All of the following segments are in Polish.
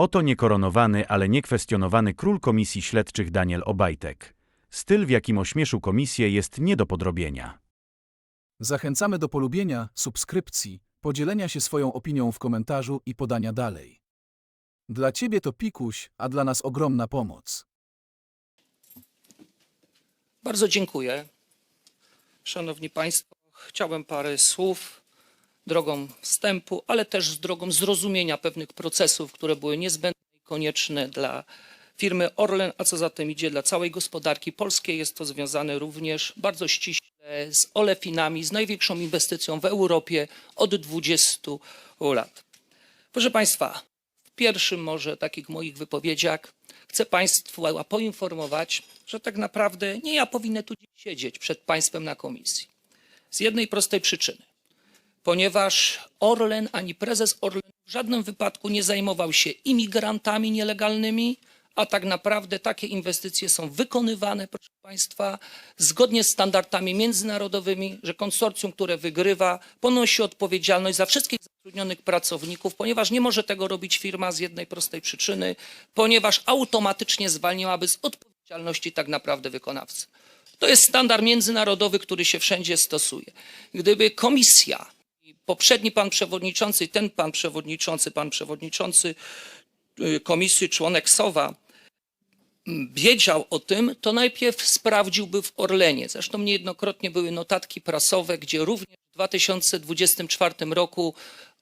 Oto niekoronowany, ale niekwestionowany król komisji śledczych Daniel Obajtek. Styl, w jakim ośmieszył komisję, jest nie do podrobienia. Zachęcamy do polubienia, subskrypcji, podzielenia się swoją opinią w komentarzu i podania dalej. Dla Ciebie to pikuś, a dla nas ogromna pomoc. Bardzo dziękuję. Szanowni Państwo, chciałem parę słów drogą wstępu, ale też z drogą zrozumienia pewnych procesów, które były niezbędne i konieczne dla firmy Orlen, a co za tym idzie dla całej gospodarki polskiej. Jest to związane również bardzo ściśle z Olefinami, z największą inwestycją w Europie od 20 lat. Proszę Państwa, w pierwszym może takich moich wypowiedziach chcę Państwu poinformować, że tak naprawdę nie ja powinien tu siedzieć przed Państwem na komisji. Z jednej prostej przyczyny. Ponieważ Orlen ani prezes Orlen w żadnym wypadku nie zajmował się imigrantami nielegalnymi, a tak naprawdę takie inwestycje są wykonywane, proszę Państwa, zgodnie z standardami międzynarodowymi, że konsorcjum, które wygrywa, ponosi odpowiedzialność za wszystkich zatrudnionych pracowników, ponieważ nie może tego robić firma z jednej prostej przyczyny, ponieważ automatycznie zwalniałaby z odpowiedzialności tak naprawdę wykonawcę. To jest standard międzynarodowy, który się wszędzie stosuje. Gdyby komisja, poprzedni pan przewodniczący, ten pan przewodniczący, pan przewodniczący y, komisji, członek SOWA, m, wiedział o tym, to najpierw sprawdziłby w Orlenie. Zresztą niejednokrotnie były notatki prasowe, gdzie również w 2024 roku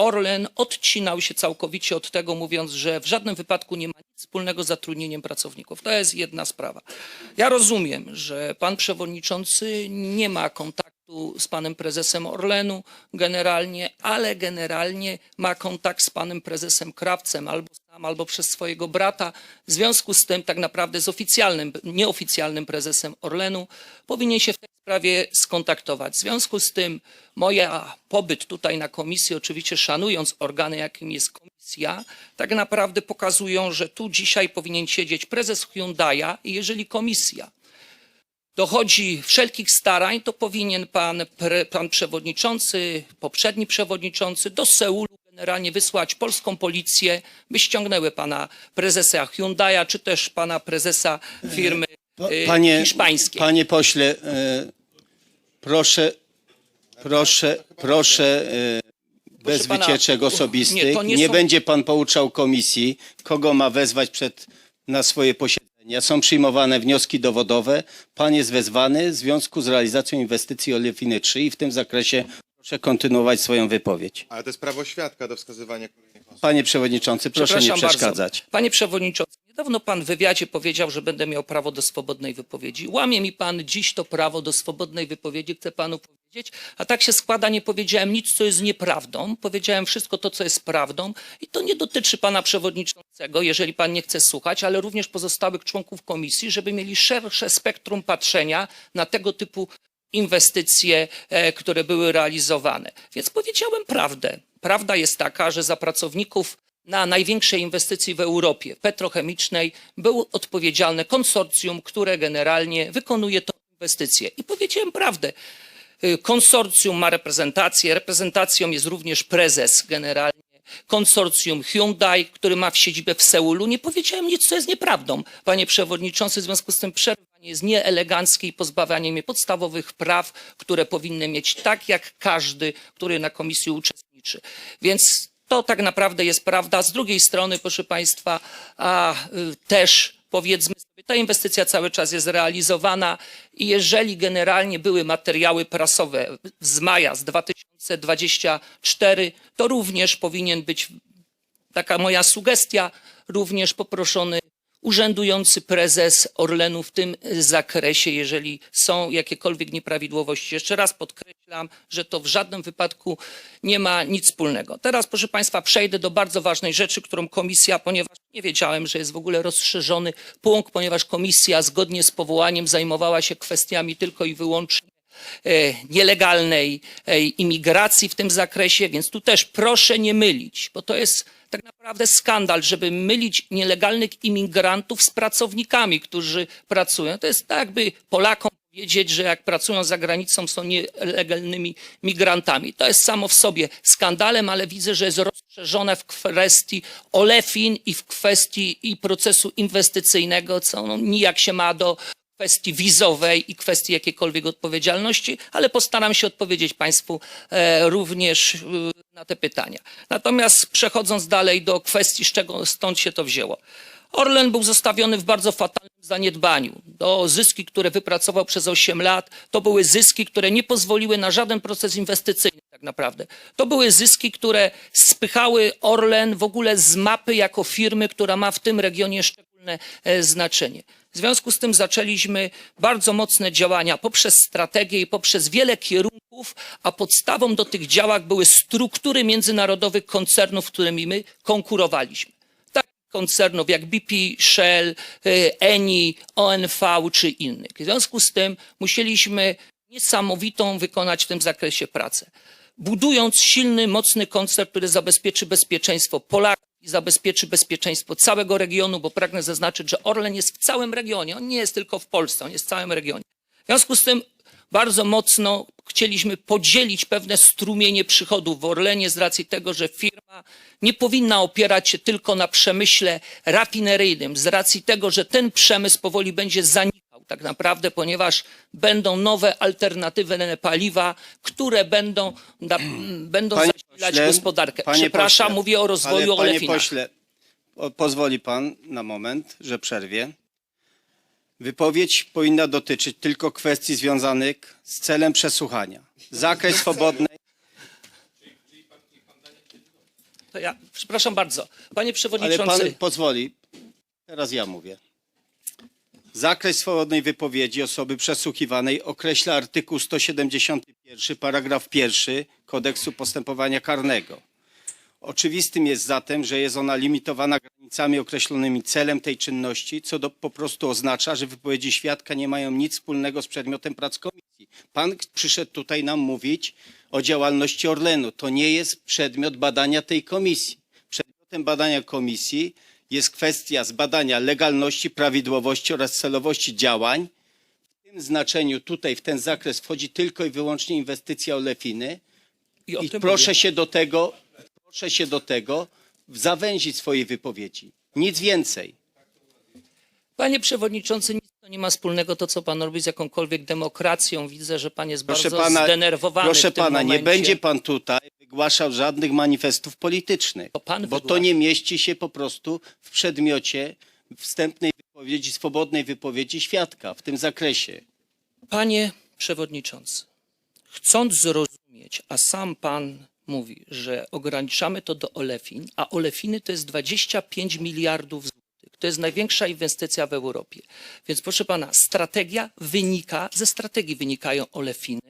Orlen odcinał się całkowicie od tego, mówiąc, że w żadnym wypadku nie ma nic wspólnego z zatrudnieniem pracowników. To jest jedna sprawa. Ja rozumiem, że pan przewodniczący nie ma kontaktu z panem prezesem Orlenu generalnie, ale generalnie ma kontakt z panem prezesem Krawcem albo sam, albo przez swojego brata. W związku z tym tak naprawdę z oficjalnym, nieoficjalnym prezesem Orlenu powinien się w tej sprawie skontaktować. W związku z tym moja pobyt tutaj na komisji, oczywiście szanując organy, jakim jest komisja, tak naprawdę pokazują, że tu dzisiaj powinien siedzieć prezes Hyundai'a i jeżeli komisja dochodzi wszelkich starań, to powinien pan, pan przewodniczący, poprzedni przewodniczący do Seulu generalnie wysłać polską policję, by ściągnęły pana prezesa Hyundai'a, czy też pana prezesa firmy y, Panie, hiszpańskiej. panie pośle, e, proszę, proszę, proszę e, bez pana, wycieczek osobistych. nie, Nie, nie są- będzie pan pouczał komisji, kogo ma wezwać przed, na swoje posiedzenia. Są przyjmowane wnioski dowodowe. Pan jest wezwany w związku z realizacją inwestycji Olefiny 3 i w tym zakresie proszę kontynuować swoją wypowiedź. Ale to jest prawo świadka do wskazywania kolejnych osób. Panie przewodniczący, proszę nie Przepraszam przeszkadzać. Bardzo. Panie przewodniczący, niedawno pan w wywiadzie powiedział, że będę miał prawo do swobodnej wypowiedzi. Łamie mi pan dziś to prawo do swobodnej wypowiedzi, chcę panu powiedzieć. A tak się składa, nie powiedziałem nic, co jest nieprawdą. Powiedziałem wszystko to, co jest prawdą. I to nie dotyczy pana przewodniczącego, jeżeli pan nie chce słuchać, ale również pozostałych członków komisji, żeby mieli szersze spektrum patrzenia na tego typu inwestycje, e, które były realizowane. Więc powiedziałem prawdę. Prawda jest taka, że za pracowników na największej inwestycji w Europie petrochemicznej było odpowiedzialne konsorcjum, które generalnie wykonuje tę inwestycję. I powiedziałem prawdę. Y, Konsorcjum ma reprezentację, reprezentacją jest również prezes generalnie konsorcjum Hyundai, który ma w siedzibę w Seulu. Nie powiedziałem nic, co jest nieprawdą, panie przewodniczący. W związku z tym przerwanie jest nieeleganckie i pozbawianie mnie podstawowych praw, które powinny mieć tak jak każdy, który na komisji uczestniczy. Więc to tak naprawdę jest prawda. Z drugiej strony, proszę państwa, a, y, też powiedzmy sobie, ta inwestycja cały czas jest realizowana i jeżeli generalnie były materiały prasowe z maja z 2024, to również powinien być taka moja sugestia, również poproszony urzędujący prezes Orlenu w tym zakresie, jeżeli są jakiekolwiek nieprawidłowości. Jeszcze raz podkreślam, że to w żadnym wypadku nie ma nic wspólnego. Teraz, proszę Państwa, przejdę do bardzo ważnej rzeczy, którą komisja, ponieważ nie wiedziałem, że jest w ogóle rozszerzony punkt, ponieważ komisja zgodnie z powołaniem zajmowała się kwestiami tylko i wyłącznie e, nielegalnej e, imigracji w tym zakresie, więc tu też proszę nie mylić, bo to jest tak naprawdę skandal, żeby mylić nielegalnych imigrantów z pracownikami, którzy pracują. To jest tak, jakby Polakom powiedzieć, że jak pracują za granicą, są nielegalnymi migrantami. To jest samo w sobie skandalem, ale widzę, że jest rozszerzone w kwestii olefin i w kwestii i procesu inwestycyjnego, co no, nijak się ma do kwestii wizowej i kwestii jakiejkolwiek odpowiedzialności, ale postaram się odpowiedzieć Państwu e, również e, na te pytania. Natomiast przechodząc dalej do kwestii, z czego stąd się to wzięło. Orlen był zostawiony w bardzo fatalnym zaniedbaniu. To zyski, które wypracował przez 8 lat, to były zyski, które nie pozwoliły na żaden proces inwestycyjny tak naprawdę. To były zyski, które spychały Orlen w ogóle z mapy jako firmy, która ma w tym regionie szczególne e, znaczenie. W związku z tym zaczęliśmy bardzo mocne działania poprzez strategię i poprzez wiele kierunków, a podstawą do tych działań były struktury międzynarodowych koncernów, którymi my konkurowaliśmy takich koncernów jak BP, Shell, y, Eni, ONV czy innych. W związku z tym musieliśmy niesamowitą wykonać w tym zakresie pracę. Budując silny, mocny koncern, który zabezpieczy bezpieczeństwo Polaków i zabezpieczy bezpieczeństwo całego regionu, bo pragnę zaznaczyć, że Orlen jest w całym regionie. On nie jest tylko w Polsce, on jest w całym regionie. W związku z tym bardzo mocno chcieliśmy podzielić pewne strumienie przychodów w Orlenie z racji tego, że firma nie powinna opierać się tylko na przemyśle rafineryjnym, z racji tego, że ten przemysł powoli będzie zanikał tak naprawdę, ponieważ będą nowe alternatywne paliwa, które będą, da, będą Panie zasilać pośle, gospodarkę. panie Przepraszam, pośle, mówię o rozwoju ale, Panie pośle, pozwoli pan na moment, że przerwie. Wypowiedź powinna dotyczyć tylko kwestii związanych z celem przesłuchania. Zakres swobodnej. To ja, przepraszam bardzo. Panie Ale Przewodniczący, pan pozwoli. Teraz ja mówię. Zakres swobodnej wypowiedzi osoby przesłuchiwanej określa artykuł 171, paragraf 1 Kodeksu Postępowania Karnego. Oczywistym jest zatem, że jest ona limitowana granicami określonymi celem tej czynności, co do, po prostu oznacza, że wypowiedzi świadka nie mają nic wspólnego z przedmiotem prac komisji. Pan przyszedł tutaj nam mówić o działalności Orlenu. To nie jest przedmiot badania tej komisji. Przedmiotem badania komisji jest kwestia zbadania legalności, prawidłowości oraz celowości działań. W tym znaczeniu tutaj w ten zakres wchodzi tylko i wyłącznie inwestycja Olefiny. i o I tym proszę mówię. się do tego, proszę się do tego zawęzić swoje wypowiedzi. Nic więcej. Panie Przewodniczący, nie ma wspólnego to, co Pan robi z jakąkolwiek demokracją. Widzę, że Pan jest Proszę bardzo pana, zdenerwowany proszę w tym pana nie momencie. będzie pan tutaj wygłaszał żadnych manifestów politycznych, To pan bo to wygłasza. nie mieści się po prostu w przedmiocie wstępnej wypowiedzi, swobodnej wypowiedzi świadka w tym zakresie. Panie Przewodniczący, chcąc zrozumieć, a sam Pan mówi, że ograniczamy to do olefin, a olefiny to jest 25 miliardów złotych. To jest największa inwestycja w Europie. Więc proszę Pana, strategia wynika, ze strategii wynikają olefiny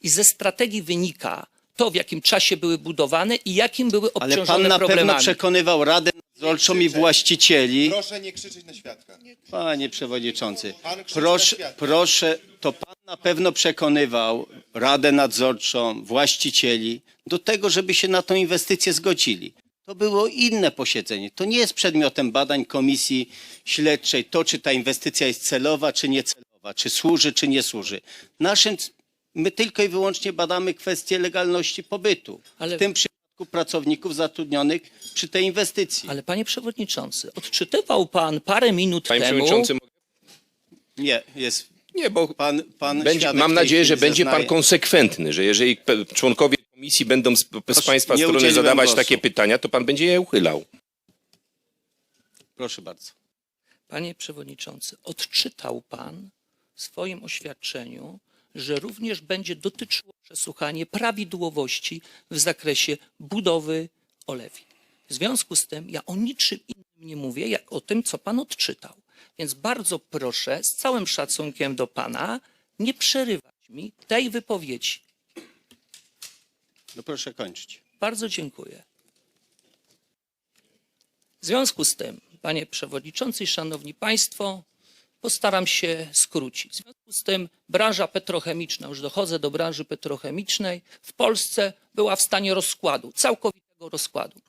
i ze strategii wynika to, w jakim czasie były budowane i jakim były Ale obciążone pan na pewno problemami. przekonywał Radę Nadzorczą i właścicieli. Proszę nie krzyczeć na świadka. Panie przewodniczący, Pan krzyczy proszę, na proszę, to pan na pewno przekonywał Radę Nadzorczą, właścicieli do tego, żeby się na tą inwestycję zgodzili. To było inne posiedzenie. To nie jest przedmiotem badań komisji śledczej to, czy ta inwestycja jest celowa, czy niecelowa, czy służy, czy nie służy. Naszym, my tylko i wyłącznie badamy kwestię legalności pobytu. Ale- W tym przypadku pracowników zatrudnionych przy tej inwestycji. Ale panie przewodniczący, odczytywał pan parę minut Panie temu. przewodniczący, mogę- Nie, jest nie, bo pan, pan będzie, świadek mam tej nadzieję, że chwili będzie pan zeznaje. konsekwentny, że jeżeli pe- członkowie komisji będą z, z państwa nie strony zadawać głosu. takie pytania, to pan będzie je uchylał. Proszę bardzo. Panie przewodniczący, odczytał pan w swoim oświadczeniu, że również będzie dotyczyło przesłuchanie prawidłowości w zakresie budowy olefin. W związku z tym ja o niczym innym nie mówię, jak o tym, co pan odczytał. Więc bardzo proszę, z całym szacunkiem do pana, nie przerywać mi tej wypowiedzi. No proszę kończyć. Bardzo dziękuję. W związku z tym, panie przewodniczący szanowni państwo, postaram się skrócić. W związku z tym branża petrochemiczna, już dochodzę do branży petrochemicznej, w Polsce była w stanie rozkładu, całkowitego rozkładu.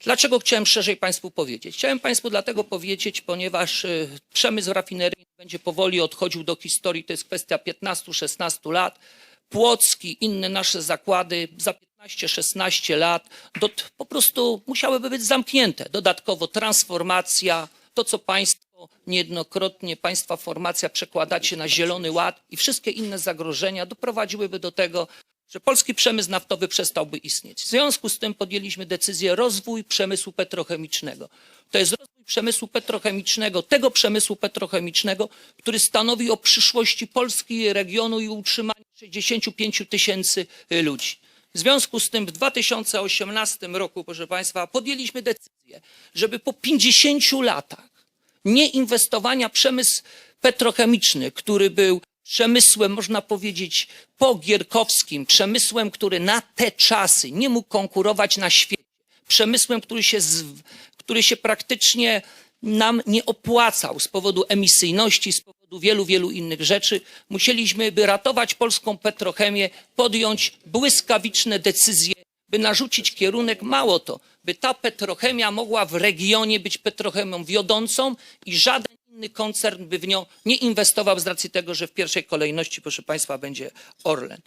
Dlaczego chciałem szerzej Państwu powiedzieć? Chciałem Państwu dlatego powiedzieć, ponieważ y, przemysł rafineryjny będzie powoli odchodził do historii. To jest kwestia 15-16 lat. Płocki, inne nasze zakłady za 15-16 lat dot, po prostu musiałyby być zamknięte. Dodatkowo transformacja, to co Państwo niejednokrotnie, Państwa formacja przekładacie na Zielony Ład i wszystkie inne zagrożenia doprowadziłyby do tego, że polski przemysł naftowy przestałby istnieć. W związku z tym podjęliśmy decyzję rozwój przemysłu petrochemicznego. To jest rozwój przemysłu petrochemicznego, tego przemysłu petrochemicznego, który stanowi o przyszłości Polski, regionu i utrzymaniu 65 tysięcy y, ludzi. W związku z tym w 2018 roku, proszę Państwa, podjęliśmy decyzję, żeby po 50 latach nieinwestowania przemysł petrochemiczny, który był przemysłem, można powiedzieć, pogierkowskim, przemysłem, który na te czasy nie mógł konkurować na świecie, przemysłem, który się, który się praktycznie nam nie opłacał z powodu emisyjności, z powodu wielu, wielu innych rzeczy. Musieliśmy, by ratować polską petrochemię, podjąć błyskawiczne decyzje, by narzucić kierunek, mało to, by ta petrochemia mogła w regionie być petrochemią wiodącą i żaden inny koncern by w nią nie inwestował z racji tego, że w pierwszej kolejności, proszę Państwa, będzie Orlen.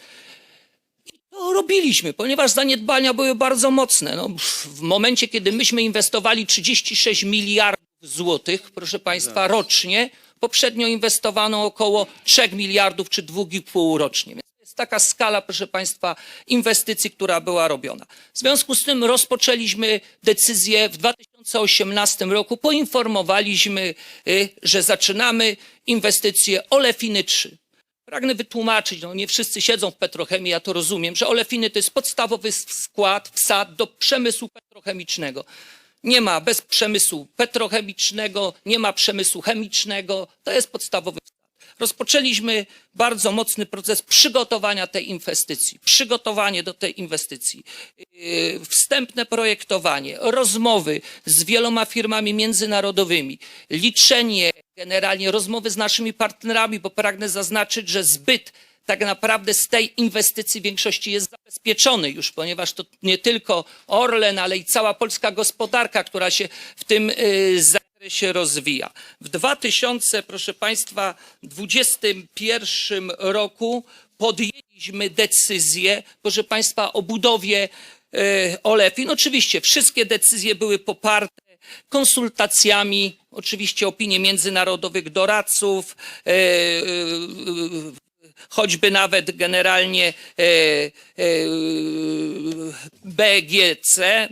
To robiliśmy, ponieważ zaniedbania były bardzo mocne. No, w momencie, kiedy myśmy inwestowali 36 miliardów złotych, proszę Państwa, rocznie, poprzednio inwestowano około 3 miliardów czy 2,5 rocznie. Więc to jest taka skala, proszę Państwa, inwestycji, która była robiona. W związku z tym rozpoczęliśmy decyzję w 2018 roku, poinformowaliśmy, y, że zaczynamy inwestycję Olefiny 3. Pragnę wytłumaczyć, no nie wszyscy siedzą w petrochemii, ja to rozumiem, że olefiny to jest podstawowy skład, wsad do przemysłu petrochemicznego. Nie ma bez przemysłu petrochemicznego, nie ma przemysłu chemicznego, to jest podstawowy. Rozpoczęliśmy bardzo mocny proces przygotowania tej inwestycji, przygotowanie do tej inwestycji, yy, wstępne projektowanie, rozmowy z wieloma firmami międzynarodowymi, liczenie, generalnie rozmowy z naszymi partnerami, bo pragnę zaznaczyć, że zbyt tak naprawdę z tej inwestycji w większości jest zabezpieczony już, ponieważ to nie tylko Orlen, ale i cała polska gospodarka, która się w tym y, zakresie rozwija. W 2000, proszę Państwa, 2021 roku podjęliśmy decyzję, proszę Państwa, o budowie y, Olefin. Oczywiście wszystkie decyzje były poparte konsultacjami, oczywiście opinie międzynarodowych doradców, e, e, choćby nawet generalnie e, e, BGC,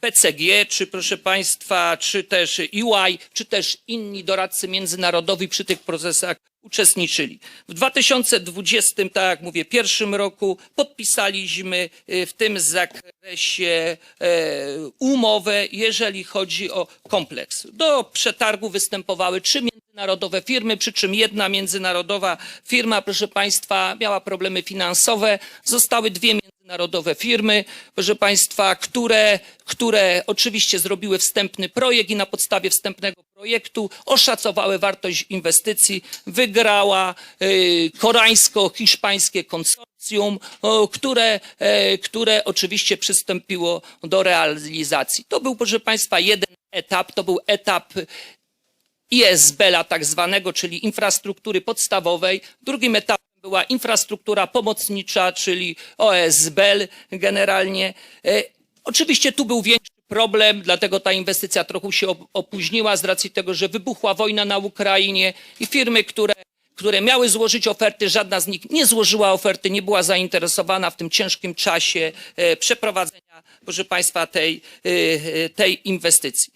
BCG, czy proszę Państwa, czy też EY, czy też inni doradcy międzynarodowi przy tych procesach uczestniczyli. W 2020, tak jak mówię, pierwszym roku podpisaliśmy y, w tym zakresie e, umowę, jeżeli chodzi o kompleks. Do przetargu występowały trzy międzynarodowe firmy, przy czym jedna międzynarodowa firma, proszę Państwa, miała problemy finansowe. Zostały dwie międzynarodowe firmy, proszę Państwa, które, które oczywiście zrobiły wstępny projekt i na podstawie wstępnego projektu oszacowały wartość inwestycji. Wygrała y, koreańsko-hiszpańskie konsorcjum, o, które, e, które oczywiście przystąpiło do realizacji. To był, proszę Państwa, jeden etap, to był etap ISB-a tak zwanego, czyli infrastruktury podstawowej. Drugim etapem była infrastruktura pomocnicza, czyli OSBL generalnie. E, Oczywiście tu był większy problem, dlatego ta inwestycja trochę się op- opóźniła z racji tego, że wybuchła wojna na Ukrainie i firmy, które które miały złożyć oferty, żadna z nich nie złożyła oferty, nie była zainteresowana w tym ciężkim czasie e, przeprowadzenia, proszę Państwa, tej, e, tej inwestycji.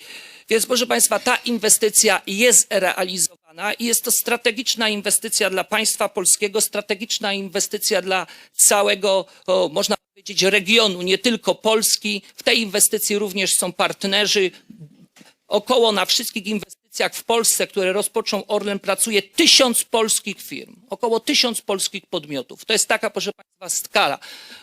Więc, proszę Państwa, ta inwestycja jest realizowana i jest to strategiczna inwestycja dla państwa polskiego, strategiczna inwestycja dla całego, o, można powiedzieć, regionu, nie tylko Polski. W tej inwestycji również są partnerzy, około na wszystkich inwestycjach w Polsce, które rozpoczął Orlen, pracuje tysiąc polskich firm, około tysiąc polskich podmiotów. To jest taka, proszę Państwa, skala,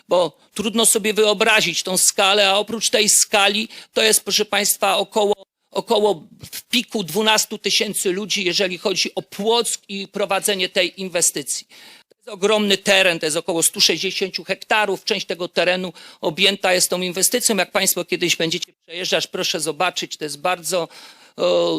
bo trudno sobie wyobrazić tą skalę, a oprócz tej skali to jest, proszę Państwa, około około w piku 12 tysięcy ludzi, jeżeli chodzi o Płock i prowadzenie tej inwestycji. To jest ogromny teren, to jest około 160 hektarów. Część tego terenu objęta jest tą inwestycją. Jak Państwo kiedyś będziecie przejeżdżać, proszę zobaczyć, to jest bardzo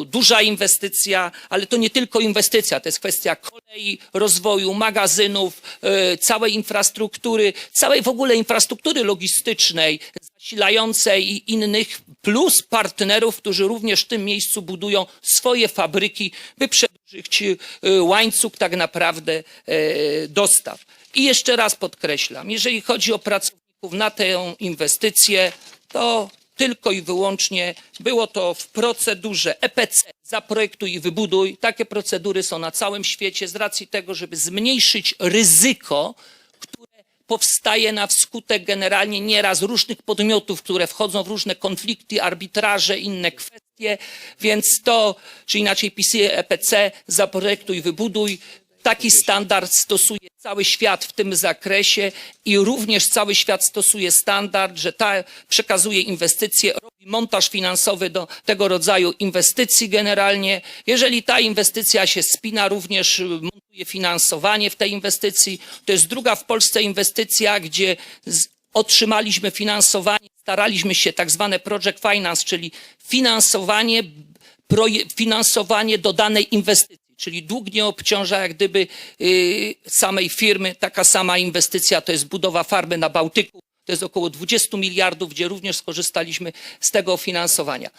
duża inwestycja, ale to nie tylko inwestycja, to jest kwestia kolei, rozwoju, magazynów, e, całej infrastruktury, całej w ogóle infrastruktury logistycznej, zasilającej i innych, plus partnerów, którzy również w tym miejscu budują swoje fabryki, by przedłużyć e, łańcuch tak naprawdę e, dostaw. I jeszcze raz podkreślam, jeżeli chodzi o pracowników na tę inwestycję, to tylko i wyłącznie było to w procedurze EPC, zaprojektuj i wybuduj. Takie procedury są na całym świecie z racji tego, żeby zmniejszyć ryzyko, które powstaje na wskutek generalnie nieraz różnych podmiotów, które wchodzą w różne konflikty, arbitraże, inne kwestie, więc to, czy inaczej pisuje EPC, zaprojektuj, wybuduj. Taki standard stosuje cały świat w tym zakresie i również cały świat stosuje standard, że ta przekazuje inwestycje, robi montaż finansowy do tego rodzaju inwestycji generalnie. Jeżeli ta inwestycja się spina, również montuje finansowanie w tej inwestycji. To jest druga w Polsce inwestycja, gdzie otrzymaliśmy finansowanie, staraliśmy się tak zwane project finance, czyli finansowanie finansowanie do danej inwestycji, czyli dług nie obciąża jak gdyby y, samej firmy. Taka sama inwestycja to jest budowa farmy na Bałtyku. To jest około 20 miliardów, gdzie również skorzystaliśmy z tego finansowania.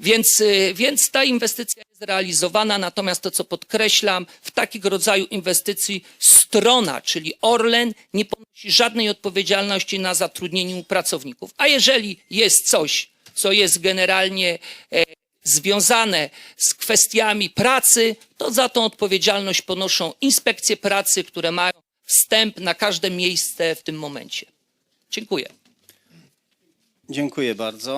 Więc, y, więc ta inwestycja jest realizowana, natomiast to, co podkreślam, w takiego rodzaju inwestycji strona, czyli Orlen, nie ponosi żadnej odpowiedzialności na zatrudnieniu pracowników. A jeżeli jest coś, co jest generalnie e, związane z kwestiami pracy, to za tą odpowiedzialność ponoszą inspekcje pracy, które mają wstęp na każde miejsce w tym momencie. Dziękuję. Dziękuję bardzo.